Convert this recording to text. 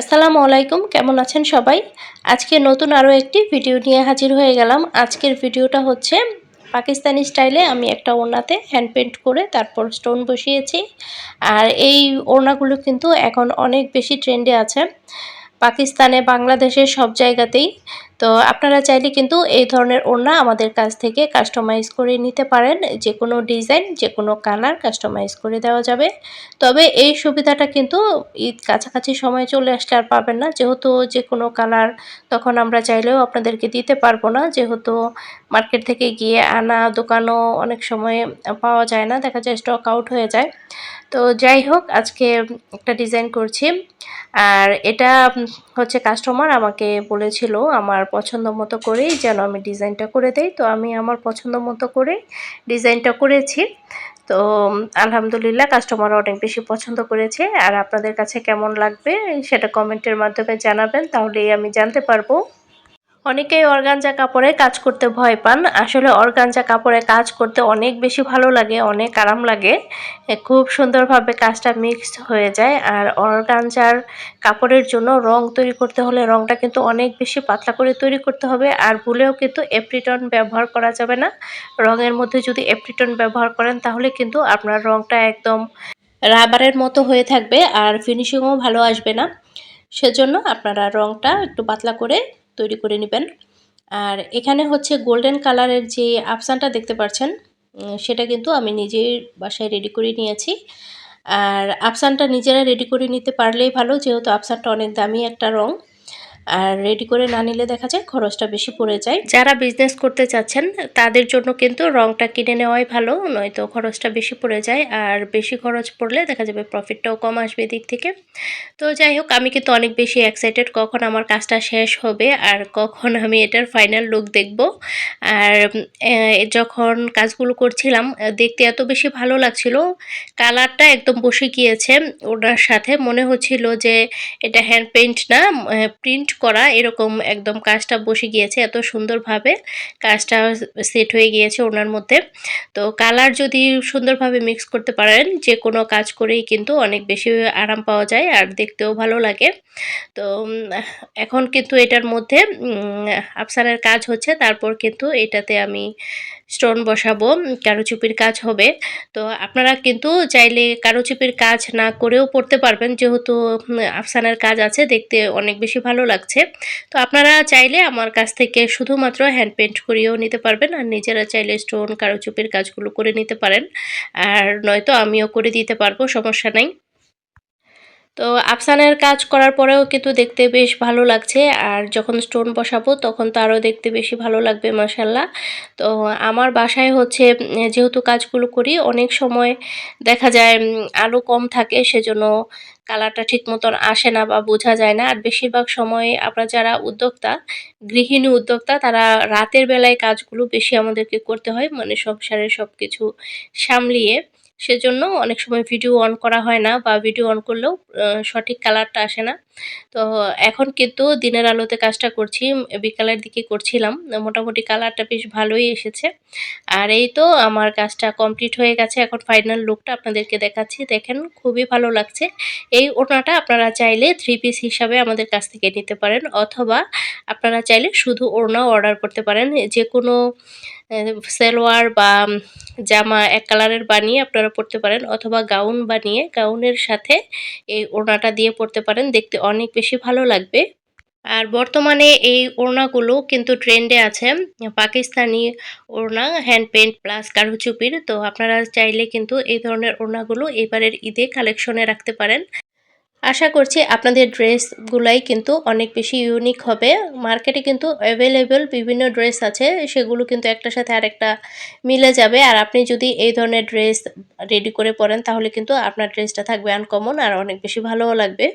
আসসালামু আলাইকুম, কেমন আছেন সবাই? আজকে নতুন আরও একটি ভিডিও নিয়ে হাজির হয়ে গেলাম। আজকের ভিডিওটা হচ্ছে পাকিস্তানি স্টাইলে আমি একটা ওড়নাতে হ্যান্ড পেন্ট করে তারপর স্টোন বসিয়েছি। আর এই ওড়নাগুলো কিন্তু এখন অনেক বেশি ট্রেন্ডে আছে। পাকিস্তানে, বাংলাদেশের সব জায়গাতেই তো আপনারা চাইলে কিন্তু এই ধরনের ওড়না আমাদের কাছ থেকে কাস্টমাইজ করে নিতে পারেন। যে কোনো ডিজাইন যে কোনো কালার কাস্টমাইজ করে দেওয়া যাবে। তবে এই সুবিধাটা কিন্তু ঈদ কাছাকাছি সময় চলে আসলে আর পাবেন না। যেহেতু যে কোনো কালার তখন আমরা চাইলেও আপনাদেরকে দিতে পারব না। যেহেতু মার্কেট থেকে গিয়ে আনা, দোকানও অনেক সময় পাওয়া যায় না। দেখা যায় স্টক আউট হয়ে যায়। তো যাই হোক, আজকে একটা ডিজাইন করছি। আর এটা হচ্ছে কাস্টমার আমাকে বলেছিল, আমার পছন্দ মতো করেই যেন আমি ডিজাইনটা করে দেই। তো আমি আমার পছন্দ মতো করে ডিজাইনটা করেছি। তো, আলহামদুলিল্লাহ কাস্টমার অনেক বেশি পছন্দ করেছে। আর আপনাদের কাছে কেমন লাগবে সেটা কমেন্টের মাধ্যমে জানাবেন, তাহলেই আমি জানতে পারব। অনেকেই অর্গানজা কাপড়ে কাজ করতে ভয় পান। আসলে অর্গানজা কাপড়ে কাজ করতে অনেক বেশি ভালো লাগে, অনেক আরাম লাগে। খুব সুন্দরভাবে কাজটা মিক্সড হয়ে যায়। আর অর্গানজার কাপড়ের জন্য রং তৈরি করতে হলে রংটা কিন্তু অনেক বেশি পাতলা করে তৈরি করতে হবে। আর ভুলেও কিন্তু এপ্রিটন ব্যবহার করা যাবে না। রঙের মধ্যে যদি এপ্রিটন ব্যবহার করেন তাহলে কিন্তু আপনার রংটা একদম রাবারের মতো হয়ে থাকবে আর ফিনিশিংও ভালো আসবে না। সেজন্য আপনারা রংটা একটু পাতলা করে তৈরি করে নেবেন। আর এখানে হচ্ছে গোল্ডেন কালারের যে আফসানটা দেখতে পাচ্ছেন সেটা কিন্তু আমি নিজের বাসায় রেডি করে নিয়েছি। আর আফসানটা নিজেরা রেডি করে নিতে পারলেই ভালো, যেহেতু আফসানটা অনেক দামি একটা রং। আর রেডি করে না নিলে দেখা যায় খরচটা বেশি পড়ে যায়। যারা বিজনেস করতে চাচ্ছেন, তাদের জন্য কিন্তু রংটা কিনে নেওয়াই ভালো, নয়তো খরচটা বেশি পড়ে যায়। আর বেশি খরচ পড়লে দেখা যাবে প্রফিটটাও কম আসবে দিক থেকে। তো যাই হোক, আমি কিন্তু অনেক বেশি এক্সাইটেড কখন আমার কাজটা শেষ হবে আর কখন আমি এটার ফাইনাল লুক দেখব। আর যখন কাজগুলো করছিলাম, দেখতে এত বেশি ভালো লাগছিল। কালারটা একদম বসে গিয়েছে ওনার সাথে। মনে হচ্ছিল যে এটা হ্যান্ড পেইন্ট না প্রিন্ট করা, এরকম একদম কাজটা বসে গিয়েছে এত সুন্দরভাবে। কাজটা সেট হয়ে গিয়েছে ওনার মধ্যে। তো কালার যদি সুন্দরভাবে মিক্স করতে পারেন যে কোনো কাজ করেই কিন্তু অনেক বেশি আরাম পাওয়া যায় আর দেখতেও ভালো লাগে। তো এখন কিন্তু এটার মধ্যে আফসারের কাজ হচ্ছে, তারপর কিন্তু এটাতে আমি স্টোন বসাবো, কারুচুপির কাজ হবে। তো আপনারা কিন্তু চাইলে কারুচুপির কাজ না করেও পড়তে পারবেন, যেহেতু আফসানের কাজ আছে, দেখতে অনেক বেশি ভালো লাগছে। তো আপনারা চাইলে আমার কাছ থেকে শুধুমাত্র হ্যান্ড পেন্ট করিয়েও নিতে পারবেন, আর নিজেরা চাইলে স্টোন, কারুচুপির কাজগুলো করে নিতে পারেন। আর নয়তো আমিও করে দিতে পারব, সমস্যা নাই। তো আফসানের কাজ করার পরেও কিন্তু দেখতে বেশ ভালো লাগছে। আর যখন স্টোন বসাবো, তখন তো আরও দেখতে বেশি ভালো লাগবে মাসাল্লাহ তো আমার বাসায় হচ্ছে, যেহেতু কাজগুলো করি, অনেক সময় দেখা যায় আলো কম থাকে, সেজন্য কালারটা ঠিক মতন আসে না বা বোঝা যায় না। আর বেশিরভাগ সময় আমরা যারা উদ্যোক্তা, গৃহিণী উদ্যোক্তা, তারা রাতের বেলায় কাজগুলো বেশি আমাদেরকে করতে হয় মানে সংসারের সব কিছু সামলিয়ে। সেজন্য অনেক সময় ভিডিও অন করা হয় না বা ভিডিও অন করলেও সঠিক কালারটা আসে না। তো এখন কিন্তু দিনের আলোতে কাজটা করছি, বিকালের দিকে করছিলাম। মোটামুটি কালারটা বেশ ভালোই এসেছে। আর এই তো আমার কাজটা কমপ্লিট হয়ে গেছে। এখন ফাইনাল লুকটা আপনাদেরকে দেখাচ্ছি। দেখেন, খুবই ভালো লাগছে। এই ওড়নাটা আপনারা চাইলে থ্রি পিস হিসাবে আমাদের কাছ থেকে নিতে পারেন, অথবা আপনারা চাইলে শুধু ওড়নাও অর্ডার করতে পারেন। যে কোনো সেলোয়ার বা জামা এক কালারের বানিয়ে আপনারা পরতে পারেন, অথবা গাউন বানিয়ে গাউনের সাথে এই ওড়নাটা দিয়ে পরতে পারেন। দেখতে অনেক বেশি ভালো লাগবে। আর বর্তমানে এই ওড়নাগুলো কিন্তু ট্রেন্ডে আছে, পাকিস্তানি ওড়না হ্যান্ড পেন্ট প্লাস কারুচুপির। তো আপনারা চাইলে কিন্তু এই ধরনের ওড়নাগুলো এবারের ঈদে কালেকশনে রাখতে পারেন। আশা করছি আপনাদের ড্রেসগুলাই কিন্তু অনেক বেশি ইউনিক হবে। মার্কেটে কিন্তু অ্যাভেলেবেল বিভিন্ন ড্রেস আছে, সেগুলো কিন্তু একটার সাথে আরেকটা মিলে যাবে। আর আপনি যদি এই ধরনের ড্রেস রেডি করে পরেন, তাহলে কিন্তু আপনার ড্রেসটা থাকবে আনকমন আর অনেক বেশি ভালোও লাগবে।